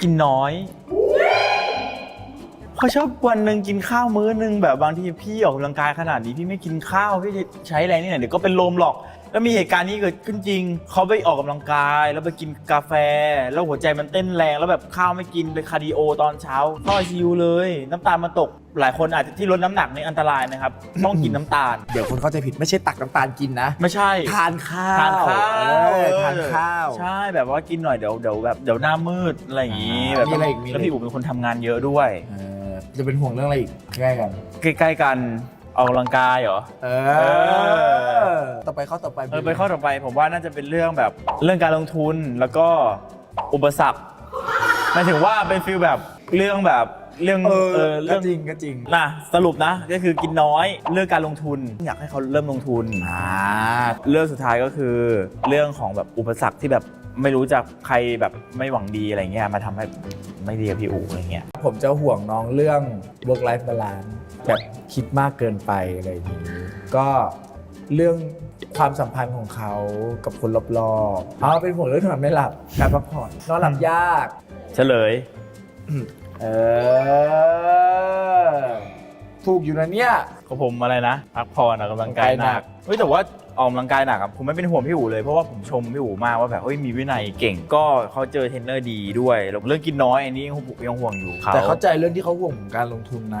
กินน้อย เขาชอบวันหนึ่งกินข้าวมื้อหนึงแบบบางทีพี่ออกกำลังกายขนาดนี้พี่ไม่กินข้าวพี่จะใช้อะไรนี่ไหนเดี๋ยวก็เป็นลมหรอก แล้วมีเหตุการณ์นี้เกิดขึ้นจริง เขาไปออกกำลังกาย แล้วไปกินกาแฟ แล้วหัวใจมันเต้นแรงแล้วแบบข้าวไม่กินไปคาร์ดิโอตอนเช้าเข้าไอซียูเลย น้ำตาลมันตกหลายคนอาจจะที่ลดน้ำหนักนี่อันตรายนะครับ ต้องกินน้ำตาล เดี๋ยวคนเข้าใจผิดไม่ใช่ตักน้ำตาลกินนะ ไม่ใช่ ทานข้าวทานข้าวเออทานข้าว ใช่แบบว่ากินหน่อยเดี๋ยวเดี๋ยวแบบเดี๋ยวหน้ามืดอะไรอย่างงี้อ่าแบบมีอะไรอีกมีอะไร แล้วพี่อู๋เป็นคนทำงานเยอะด้วย เออ จะเป็นห่วงเรื่องอะไรอีกใกล้กัน ใกล้ๆกันออกกำลังกายเหรอ เออ ต่อไปข้อต่อไปเออไปข้อต่อไปผมว่าน่าจะเป็นเรื่องแบบเรื่องการลงทุนแล้วก็อุปสรรคหมายถึงว่าเป็นฟีลแบบเรื่องแบบเรื่องเออเออก็เรื่องจริงก็จริงนะสรุปนะ ก็คือกินน้อยเรื่องการลงทุน อยากให้เขาเริ่มลงทุน อ่า เรื่องสุดท้ายก็คือเรื่องของแบบอุปสรรคที่แบบ ไม่รู้จักใครแบบไม่หวังดีอะไรเงี้ยมาทำให้ไม่ดีกับพี่อู๋อะไรเงี้ย ผมจะห่วงน้องเรื่อง work life balance แบบคิดมากเกินไปอะไรอย่างนี้ ก็เรื่องความสัมพันธ์ของเขากับคนรอบๆเอาเป็นห่วงเรื่องนอนไม่หลับการพักผ่อนนอนหลับยาก เฉลย เออ ถูกอยู่นะเนี่ย ของผมอะไรนะ พักผ่อนออกกำลังกายหนักเฮ้ยแต่ว่าออกกำลังกายหนักอะผมไม่เป็นห่วงพี่อู๋เลยเพราะว่าผมชมพี่อู๋มากว่าแบบเฮ้ยมีวินัยเก่งก็เขาเจอเทรนเนอร์ดีด้วยแล้วเรื่องกินน้อยอันนี้ยังห่วงอยู่เขาแต่เข้าใจเรื่องที่เขาห่วงของการลงทุนนะ